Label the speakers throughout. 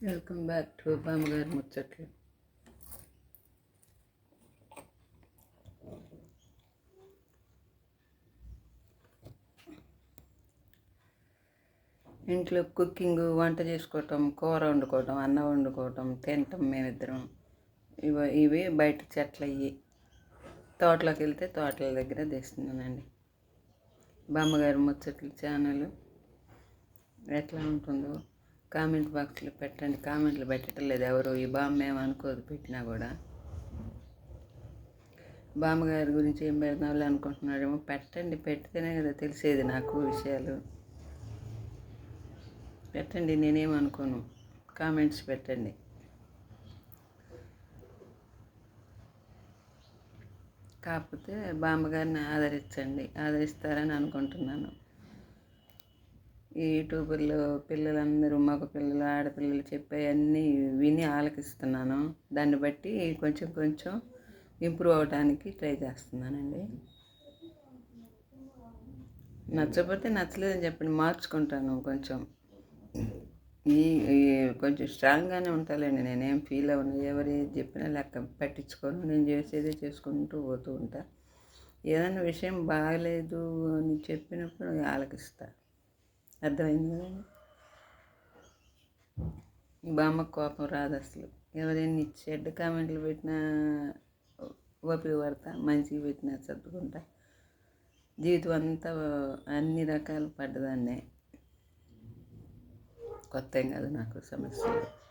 Speaker 1: Welcome back to బామ్మగారి ముచ్చట్లు. ఇంట్లో cooking వంట చేసుకోవటం కూర వండుకోవటం అన్నం వండుకోవటం తినటం మేమిద్దరం. ఇవి ఇవి బయట చెట్లు అయ్యి తోటలోకి వెళ్తే తోటల దగ్గర తెస్తున్నానండి. బామ్మగారి ముచ్చట్లు ఛానల్ ఎట్లా ఉంటుందో కామెంట్ బాక్స్లో పెట్టండి. కామెంట్లు పెట్టడం లేదు ఎవరు. ఈ బామ్మ ఏమనుకోదు పెట్టినా కూడా. బామ్మగారి గురించి ఏం పెడదాం అనుకుంటున్నాడేమో పెట్టండి. పెడితేనే కదా తెలిసేది నాకు విషయాలు. పెట్టండి. నేనేమనుకోను కామెంట్స్ పెట్టండి. కాకపోతే బామ్మగారిని ఆదరించండి. ఆదరిస్తారని అనుకుంటున్నాను. ఈ యూట్యూబర్లో పిల్లలందరూ మగ పిల్లలు ఆడపిల్లలు చెప్పేవన్నీ విని ఆలకిస్తున్నాను. దాన్ని బట్టి కొంచెం కొంచెం ఇంప్రూవ్ అవడానికి ట్రై చేస్తున్నానండి. నచ్చకపోతే నచ్చలేదని చెప్పండి మార్చుకుంటాను కొంచెం. ఈ కొంచెం స్ట్రాంగ్గానే ఉంటానండి నేనేం ఫీల్ అవ్వను. ఎవరు ఏది చెప్పినా లెక్క పట్టించుకోను. నేను చేసేదే చేసుకుంటూ పోతూ ఉంటా. ఏదైనా విషయం బాగలేదు అని చెప్పినప్పుడు ఆలకిస్తాను అర్థమైంది కదండి బామ్మ కోపం రాదు అసలు. ఎవరైనా చెడ్డ కామెంట్లు పెట్టినా ఓపిక పడతా మంచిగా పెట్టినా చదువుకుంటా జీవితం అంతా అన్ని రకాలు పడ్డదాన్నే. కొత్త ఏం కాదు నాకు సమస్యలు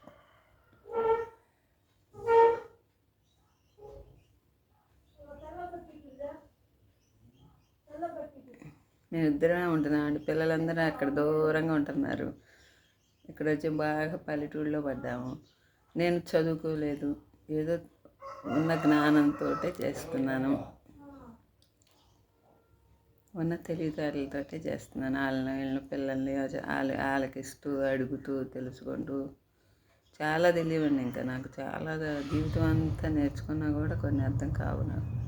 Speaker 1: నేను ఇద్దరమే ఉంటున్నాం. అండి పిల్లలందరూ అక్కడ దూరంగా ఉంటున్నారు. ఇక్కడ వచ్చి బాగా పల్లెటూళ్ళలో పడ్డాము. నేను చదువుకోలేదు. ఏదో ఉన్న జ్ఞానంతో చేస్తున్నాను ఉన్న తెలివితేటలతో చేస్తున్నాను. వాళ్ళని వీళ్ళని పిల్లల్ని వాళ్ళ ఆలకిస్తూ అడుగుతూ తెలుసుకుంటూ. చాలా తెలియండి ఇంకా నాకు. చాలా జీవితం అంతా నేర్చుకున్నా కూడా కొన్ని అర్థం కావు నాకు.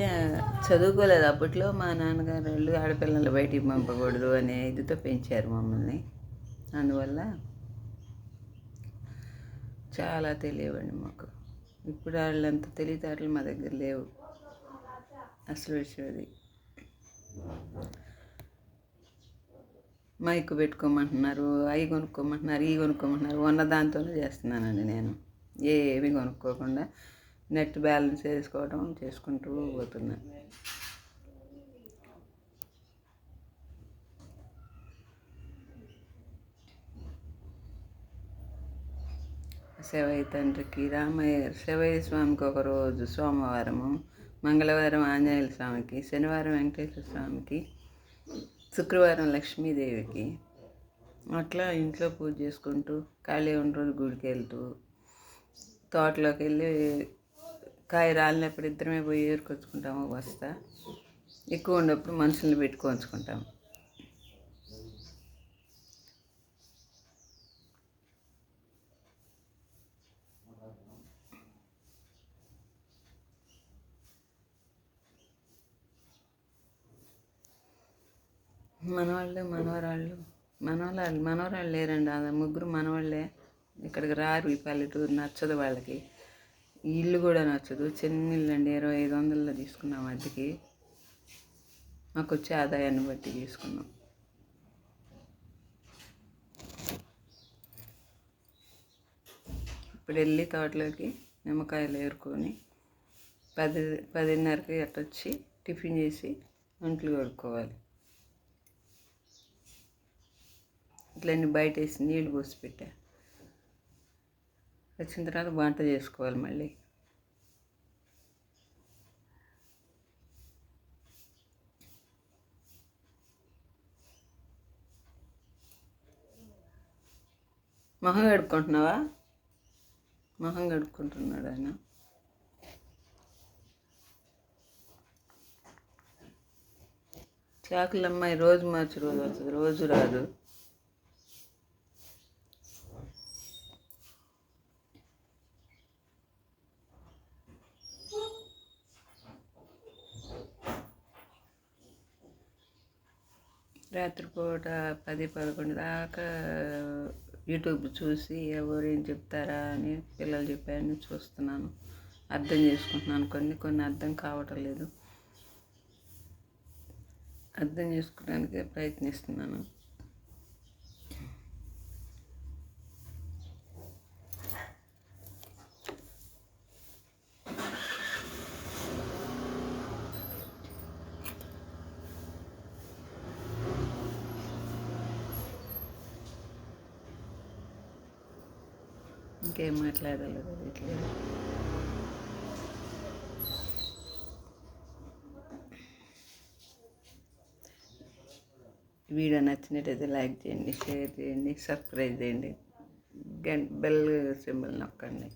Speaker 1: చదువుకోలేదు. అప్పట్లో మా నాన్నగారు వాళ్ళు ఆడపిల్లలు బయటికి పంపకూడదు అనే ఇదితో పెంచారు మమ్మల్ని. అందువల్ల చాలా తెలియవండి మాకు. ఇప్పుడు వాళ్ళంత తెలివితేటలు మా దగ్గర లేవు. అసలు విషయం అది. మైక్ పెట్టుకోమంటున్నారు అవి కొనుక్కోమంటున్నారు ఇవి కొనుక్కోమంటున్నారు. ఉన్న దాంతోనే చేస్తున్నానండి నేను. ఏమి కొనుక్కోకుండా నెట్ బ్యాలెన్స్ వేసుకోవడం చేసుకుంటూ పోతున్నా. శివయ్య తండ్రికి రామయ్య శివయ్య స్వామికి ఒకరోజు సోమవారము మంగళవారం ఆంజనేయుల స్వామికి శనివారం వెంకటేశ్వర స్వామికి శుక్రవారం లక్ష్మీదేవికి అట్లా ఇంట్లో పూజ చేసుకుంటూ ఖాళీ ఉన్న రోజు గుడికి వెళ్తూ తోటలోకి వెళ్ళి కాయ రాలినప్పుడు ఇద్దరమే పోయి ఏరుకొచ్చుకుంటాము వస్తా. ఎక్కువ ఉన్నప్పుడు మనుషుల్ని పెట్టుకోవచ్చుకుంటాము. మనవాళ్ళు మనవరాళ్ళు. మనవరాళ్ళు మనవరాళ్ళు లేరండి. ఆ ముగ్గురు మనవాళ్ళే. ఇక్కడికి రారు ఈ పల్లెటూరు నచ్చదు వాళ్ళకి. ఈ ఇల్లు కూడా నచ్చదు. చిన్న ఇల్లు అండి ఇరవై ఐదు వందల్లో తీసుకున్నాం అద్దెకి మాకు వచ్చే ఆదాయాన్ని బట్టి తీసుకున్నాం. ఇప్పుడు వెళ్ళి తోటలోకి నిమ్మకాయలు ఏరుకొని పది పదిన్నరకి అట్టొచ్చి టిఫిన్ చేసి ఒంట్లు కడుక్కోవాలి. ఇట్లన్నీ బయట వేసి నీళ్ళు పోసి పెట్టా. వచ్చిన తర్వాత వంట చేసుకోవాలి మళ్ళీ. మొహం కడుక్కుంటున్నావా? మొహం కడుక్కుంటున్నాడు ఆయన. చాకులమ్మాయి రోజు మార్చి రోజు వస్తుంది. రోజు రాదు. రాత్రిపూట పది పదకొండు దాకా యూట్యూబ్ చూసి ఎవరు ఏం చెప్తారా అని పిల్లలు చెప్పారని చూస్తున్నాను. అర్థం చేసుకుంటున్నాను. కొన్ని కొన్ని అర్థం కావటం లేదు. అర్థం చేసుకోవడానికి ప్రయత్నిస్తున్నాను. ఇంకేం మాట్లాడలేదు ఇట్లా వీడియో నచ్చినట్టయితే లైక్ చేయండి షేర్ చేయండి సబ్స్క్రైబ్ చేయండి. గంట బెల్ సింబల్ నొక్కండి.